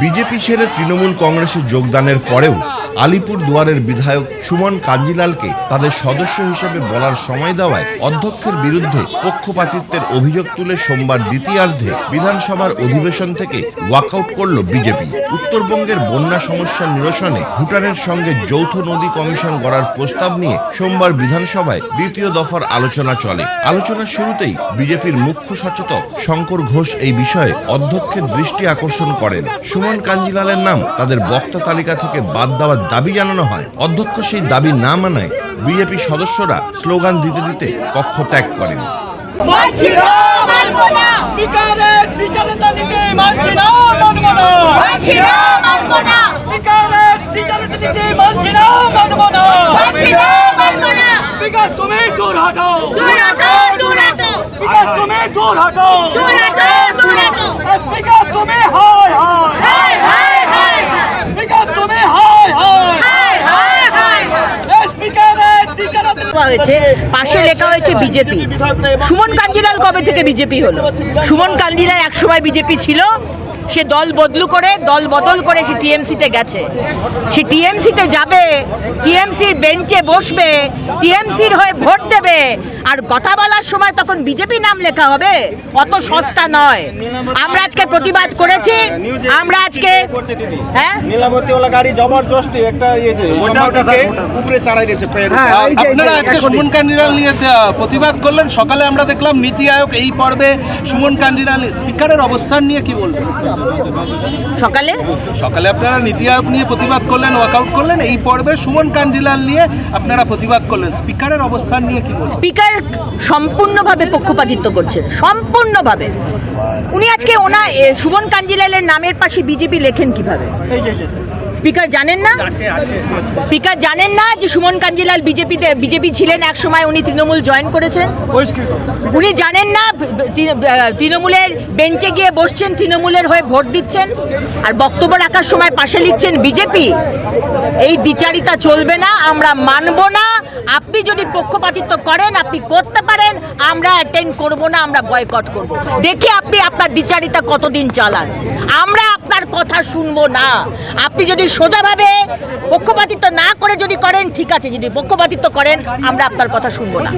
BJP ছেড়ে তৃণমূল কংগ্রেসে যোগদানের পরেও আলিপুর দুয়ারের বিধায়ক সুমন কাঞ্জিলালকে তাদের সদস্য হিসেবে বলার সময় দেওয়ায় অধ্যক্ষের বিরুদ্ধে পক্ষপাতিত্বের অভিযোগ তুলে সোমবার দ্বিতীয়ার্ধে বিধানসভার অধিবেশন থেকে ওয়াকআউট করল বিজেপি। উত্তরবঙ্গের বন্যা সমস্যা নিরসনে ভুটানের সঙ্গে যৌথ নদী কমিশন গড়ার প্রস্তাব নিয়ে সোমবার বিধানসভায় দ্বিতীয় দফার আলোচনা চলে। আলোচনার শুরুতেই বিজেপির মুখ্য সচেতক শঙ্কর ঘোষ এই বিষয়ে অধ্যক্ষের দৃষ্টি আকর্ষণ করেন। সুমন কাঞ্জিলালের নাম তাদের বক্তা তালিকা থেকে বাদ দেওয়ার দাবি জানানো হয়। অধ্যক্ষ সেই দাবি না মানায় বিজেপি সদস্যরা স্লোগান দিতে দিতে কক্ষ ত্যাগ করেন। মানছি না মানবো না। স্পিকারের বিচারতা নীতি মানছি না মানব না মানছি না মানবো না স্পিকারের বিচারতা নীতি মানছি না মানব না মানছি না মানবো না স্পিকার তুমি দূর হটো দূর হটো দূর হটো স্পিকার তুমি দূর হটো দূর হটো দূর হটো স্পিকার তুমি হায় হায় হায় হায় হায় স্পিকার তুমি হায় হায় হায় হায় হায় হায় স্পিকারের বিচারতা লেখা হয়েছে, পাশে লেখা হয়েছে বিজেপি। সুমন কাঞ্জিলাল কবে থেকে বিজেপি হলো? সুমন কাঞ্জিলাল একসময় বিজেপি ছিল, সে দল বদলু করে, দল বদল করে সে টিএমসিতে গেছে। সে টিএমসিতে যাবে, টিএমসির বেঞ্চে বসবে, টিএমসির হয়ে ভোট দেবে আর কথা বলার সময় তখন বিজেপি নাম লেখা হবে অত সস্তা নয়। আমরা আজকে প্রতিবাদ করেছি আমরা আজকে হ্যাঁ? নীলাবতীওয়ালা গাড়ি জবরদস্তি একটা ইয়েছে উপরে চাড়াই দিয়েছে আপনারা আজকে সুমন নিয়ে প্রতিবাদ করলেন। সকালে আমরা দেখলাম নীতি আয়োগ এই পর্বে সুমন স্পিকারের অবস্থান নিয়ে কি বলবেন? সকালে? সকালে আপনারা নীতি আয়োগ নিয়ে প্রতিবাদ করলেন ওয়াকআউট করলেন। এই পর্বে সুমন কাঞ্জিলাল নিয়ে আপনারা প্রতিবাদ করলেন। স্পিকারের অবস্থান নিয়ে কি বলবেন? স্পিকার সম্পূর্ণভাবে পক্ষপাতিত্ব করছেন সম্পূর্ণভাবে। উনি আজকে ওনা সুবন কাঞ্জিলালের নামের পাশে বিজেপি লেখেন কীভাবে? স্পিকার জানেন না? স্পিকার জানেন না যে সুমন কাঞ্জিলাল বিজেপিতে বিজেপি ছিলেন এক সময় উনি তৃণমূল জয়েন করেছেন? উনি জানেন না তৃণমূলের বেঞ্চে গিয়ে বসছেন তৃণমূলের হয়ে ভোট দিচ্ছেন আর বক্তব্য রাখার সময় পাশে লিখছেন বিজেপি। এই দ্বিচারিতা চলবে না আমরা মানব না। আপনি যদি পক্ষপাতিত্ব করেন আপনি করতে পারেন। আমরা অ্যাটেন্ড করব না, আমরা বয়কট করব। দেখি আপনি আপনার দ্বিচারিতা কতদিন চালান। আমরা আপনার কথা শুনব না। আপনি যদি সোজাভাবে পক্ষপাতিত্ব না করে যদি করেন, ঠিক আছে, যদি পক্ষপাতিত্ব করেন, আমরা আপনার কথা শুনব না।